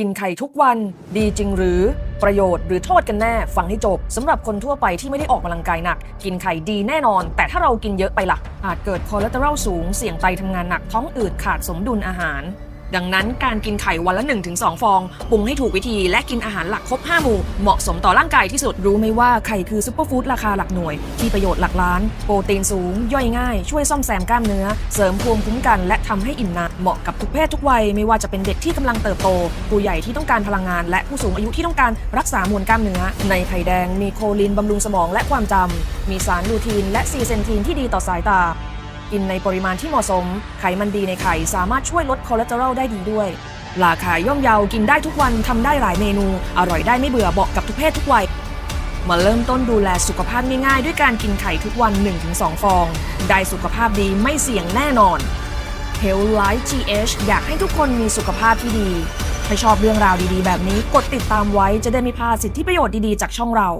กินไข่ทุกวันดีจริงหรือประโยชน์หรือโทษกันแน่ ฟังให้จบสำหรับคนทั่วไปที่ไม่ได้ออกกำลังกายหนัก กินไข่ดีแน่นอน แต่ถ้าเรากินเยอะไปล่ะ อาจเกิดคอเลสเตอรอลสูงเสี่ยงไตทำงานหนักท้องอืดขาดสมดุลอาหาร ดังนั้นการกินไข่วันละ 1-2 ฟอง ปรุงให้ถูกวิธีและกินอาหารหลักครบ 5 หมู่ เหมาะสมต่อร่างกายที่สุด รู้ไหมว่าไข่คือซุปเปอร์ฟู้ดราคาหลักหน่วย ที่ประโยชน์หลักล้าน โปรตีนสูง ย่อยง่าย ช่วยซ่อมแซมกล้ามเนื้อ เสริมภูมิคุ้มกัน และทำให้อิ่มนานเหมาะกับทุกเพศทุกวัย ไม่ว่าจะเป็นเด็กที่กำลังเติบโต ผู้ใหญ่ที่ต้องการพลังงาน และผู้สูงอายุที่ต้องการรักษามวลกล้ามเนื้อ ในไข่แดงมีโคลินบำรุงสมองและความจำมีสารลูทีนและซีเซนทีนที่ดีต่อสายตา กินในปริมาณที่เหมาะสม ไขมันดีในไข่สามารถช่วยลดคอเลสเตอรอลได้ดีด้วยราคาย่อมเยากินได้ทุกวันทำได้หลายเมนู อร่อยได้ไม่เบื่อเหมาะกับทุกเพศทุกวัยมาเริ่มต้นดูแลสุขภาพง่ายๆ ด้วยการกินไข่ทุกวัน 1-2 ฟอง ได้สุขภาพดีไม่เสี่ยงแน่นอน Health Life GH อยากให้ทุกคนมีสุขภาพที่ดีถ้าชอบเรื่องราวดีๆ แบบนี้กดติดตามไว้จะได้ไม่พลาดสิทธิประโยชน์ดีๆ จากช่องเรา